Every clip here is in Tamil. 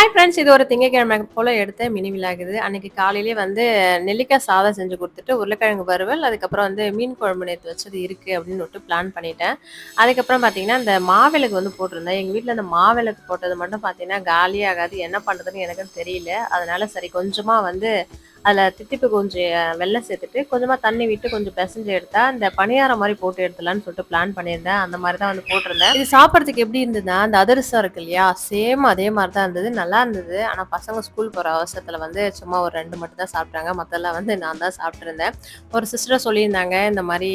ஹாய் ஃப்ரெண்ட்ஸ் இது ஒரு திங்கக்கிழமை போல் எடுத்த மினி விலாகுது அன்னைக்கு காலையிலே வந்து நெல்லிக்காய் சாதம் செஞ்சு கொடுத்துட்டு உருளைக்கிழங்கு வறுவல் அதுக்கப்புறம் வந்து மீன் குழம்பு நேற்று வச்சது இருக்குது அப்படின்னு விட்டு பிளான் பண்ணிட்டேன். அதுக்கப்புறம் பார்த்தீங்கன்னா இந்த மாவிளக்கு வந்து போட்டிருந்தேன். எங்கள் வீட்டில் அந்த மாவிளக்கு போட்டது மட்டும் பார்த்தீங்கன்னா காலியாகாது. என்ன பண்ணுறதுன்னு எனக்கும் தெரியல. அதனால சரி கொஞ்சமாக வந்து அதில் தித்திப்பு கொஞ்சம் வெள்ளம் சேர்த்துட்டு கொஞ்சமாக தண்ணி விட்டு கொஞ்சம் பிசைஞ்சு எடுத்தா இந்த பணியாரம் மாதிரி போட்டு எடுத்துலான்னு சொல்லிட்டு பிளான் பண்ணியிருந்தேன். அந்த மாதிரி தான் வந்து போட்டிருந்தேன். இது சாப்பிட்றதுக்கு எப்படி இருந்ததுன்னா அந்த அதிரசம் இருக்கு இல்லையா சேம் அதே மாதிரி தான் இருந்தது. நல்லா இருந்தது. ஆனால் பசங்க ஸ்கூல் போகிற அவசரத்தில் வந்து சும்மா ஒரு ரெண்டு மட்டும் தான் சாப்பிட்டாங்க. மற்றெல்லாம் வந்து நான் தான் சாப்பிட்ருந்தேன் ஒரு சிஸ்டர் சொல்லியிருந்தாங்க இந்த மாதிரி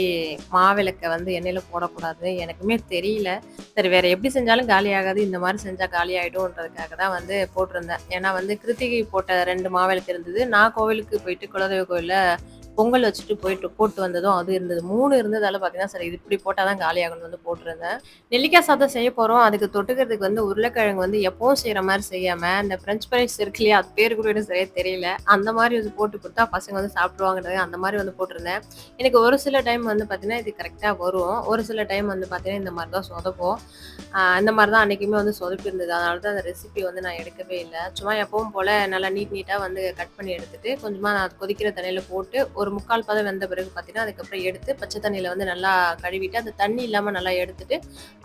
மாவிளக்கை வந்து எண்ணெயில் போடக்கூடாது. எனக்குமே தெரியல. சரி வேறு எப்படி செஞ்சாலும் காலி ஆகாது. இந்த மாதிரி செஞ்சால் காலி ஆகிடும்ன்றதுக்காக தான் வந்து போட்டிருந்தேன். ஏன்னா வந்து கிருத்திகை போட்ட ரெண்டு மாவிளக்கு இருந்தது. நான் கோவில் கோயிலுக்கு போயிட்டு குலதெய்வ கோயிலில் பொங்கல் வச்சுட்டு போயிட்டு போட்டு வந்ததும் அது இருந்தது. மூணு இருந்ததால பார்த்தீங்கன்னா சரி இது இப்படி போட்டால் தான் காலி வந்து போட்டிருந்தேன். நெல்லிக்காய் சாதம் செய்ய போகிறோம் அதுக்கு தொட்டுக்கிறதுக்கு வந்து உருளைக்கிழங்கு வந்து எப்பவும் செய்கிற மாதிரி செய்யாமல் இந்த ஃப்ரெஞ்ச் ஃப்ரைஸ் இருக்கு இல்லையா அது பேர் கூட எனக்கு சரியாக தெரியல. அந்த மாதிரி வந்து போட்டு கொடுத்தா பசங்க வந்து சாப்பிடுவாங்கிறது அந்த மாதிரி வந்து போட்டிருந்தேன். எனக்கு ஒரு சில டைம் வந்து பார்த்தீங்கன்னா இது கரெக்டாக வரும். ஒரு சில டைம் வந்து பார்த்தீங்கன்னா இந்த மாதிரி தான் சொதப்போம் இந்த மாதிரி தான் அன்றைக்குமே வந்து சொதப்பி இருந்தது அதனால தான் அந்த ரெசிபி வந்து நான் எடுக்கவே இல்லை. சும்மா எப்பவும் போல் நல்லா நீட் நீட்டாக வந்து கட் பண்ணி எடுத்துகிட்டு கொஞ்சமாக நான் கொதிக்கிற தண்ணியில் போட்டு ஒரு ஒரு முக்கால் பதம் வெந்த பிறகு பார்த்தீங்கன்னா அதுக்கப்புறம் எடுத்து பச்சை தண்ணியில் வந்து நல்லா கழுவிட்டு அந்த தண்ணி இல்லாமல் நல்லா எடுத்துட்டு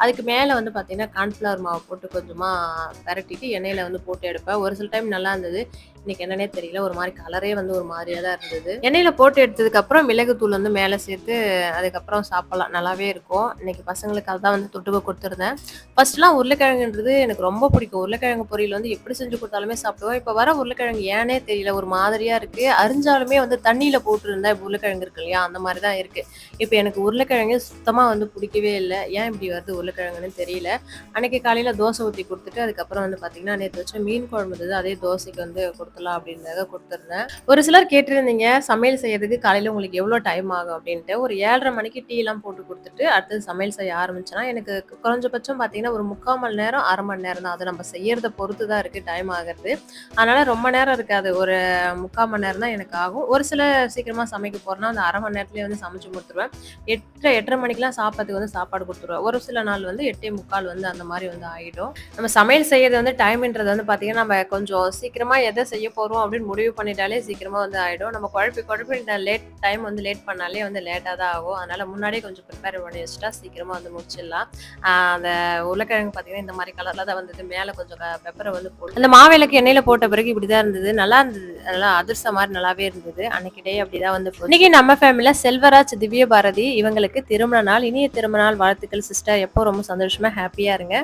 அதுக்கு மேலே வந்து பார்த்தீங்கன்னா கார்ன்ஃப்ளவர் மாவு போட்டு கொஞ்சமாக பரட்டிட்டு எண்ணெயில் வந்து போட்டு எடுப்பேன். ஒரு சில டைம் நல்லா இருந்தது. இன்னைக்கு என்னன்னே தெரியல. ஒரு மாதிரி கலரே வந்து ஒரு மாதிரியாக தான் இருந்தது. எண்ணெயில் போட்டு எடுத்ததுக்கப்புறம் மிளகுத்தூள் வந்து மேலே சேர்த்து அதுக்கப்புறம் சாப்பிடலாம். நல்லாவே இருக்கும். இன்னைக்கு பசங்களுக்கு அதுதான் வந்து தொட்டுக்க கொடுத்துருந்தேன். ஃபர்ஸ்ட்லாம் உருளைக்கிழங்குன்றது எனக்கு ரொம்ப பிடிக்கும். உருளைக்கிழங்கு பொரியல் வந்து எப்படி செஞ்சு கொடுத்தாலுமே சாப்பிடுவோம் இப்போ வர உருளைக்கிழங்கு ஏனே தெரியல. ஒரு மாதிரியா இருக்கு. அரிஞ்சாலுமே வந்து தண்ணியில போட்டுருந்தா இப்போ உருளைக்கிழங்கு இருக்கு இல்லையா? அந்த மாதிரி தான் இருக்கு. இப்போ எனக்கு உருளைக்கிழங்கு சுத்தமா வந்து பிடிக்கவே இல்லை. ஏன் இப்படி வருது உருளைக்கிழங்குன்னு தெரியல. அன்னைக்கு காலையில தோசை ஊற்றி கொடுத்துட்டு அதுக்கப்புறம் வந்து பாத்தீங்கன்னா நேற்று வச்ச மீன் குழம்பு இருந்தது. அதே தோசைக்கு வந்து கொடுத்துடலாம் அப்படின்றத கொடுத்துருந்தேன். ஒரு சிலர் கேட்டிருந்தீங்க சமையல் செய்யறதுக்கு காலையில உங்களுக்கு எவ்வளோ டைம் ஆகும் அப்படின்ட்டு. ஒரு ஏழரை மணிக்கு டீ எல்லாம் போட்டு கொடுத்துட்டு அடுத்தது சமையல் செய்ய ஆரம்பிச்சேன்னா எனக்கு குறைஞ்சபட்சம் பார்த்தீங்கன்னா ஒரு முக்கால் மணி நேரம் அரை மணி நேரம் தான். அது நம்ம செய்யறத பொறுத்து தான் இருக்கு டைம் ஆகிறது. அதனால ரொம்ப நேரம் இருக்காது. ஒரு முக்கால் மணி நேரம் தான் எனக்கு ஆகும். ஒரு சில சீக்கிரமா சமைக்க போறேன்னா அந்த அரை மணி நேரத்துலயே வந்து சமைச்சு கொடுத்துருவேன் எட்டரை எட்டரை மணிக்கெல்லாம் சாப்பாட்டுக்கு வந்து சாப்பாடு கொடுத்துருவேன். ஒரு சில நாள் வந்து எட்டே முக்கால் வந்து அந்த மாதிரி வந்து ஆகிடும் நம்ம சமையல் செய்யறது வந்து டைம்ன்றது வந்து பார்த்தீங்கன்னா நம்ம கொஞ்சம் சீக்கிரமா எதை செய்ய போறோம் அப்படின்னு முடிவு பண்ணிட்டாலே சீக்கிரமா வந்து ஆயிடும். நம்ம குழப்பி குழப்பி லேட் டைம் வந்து லேட் பண்ணாலே வந்து லேட்டாக தான் ஆகும். அதனால முன்னாடியே கொஞ்சம் ப்ரிப்பேர் பண்ணி வச்சுட்டா சீக்கிரமா வந்து முடிச்சிடலாம். அந்த உருளைக்கிழங்கு பார்த்தீங்கன்னா இந்த மாதிரி கலர்ல தான் வந்தது. மேலே கொஞ்சம் பெப்பரை வந்து போட்டு அந்த மாவிளக்கு எண்ணெயில போட்ட பிறகு இப்படிதான் இருந்தது. நல்லா இருந்தது. நல்லா அதிர்ஷ்ட மாதிரி நல்லாவே இருந்தது. அன்னைக்கு டே அப்படிதான் வந்து இன்னைக்கு நம்ம ஃபேமிலியில் செல்வராஜ் திவ்ய பாரதி இவங்களுக்கு திருமண நாள் இனிய திருமண நாள் வாழ்த்துக்கள் சிஸ்டர் எப்போ ரொம்ப சந்தோஷமா ஹாப்பியா இருங்க.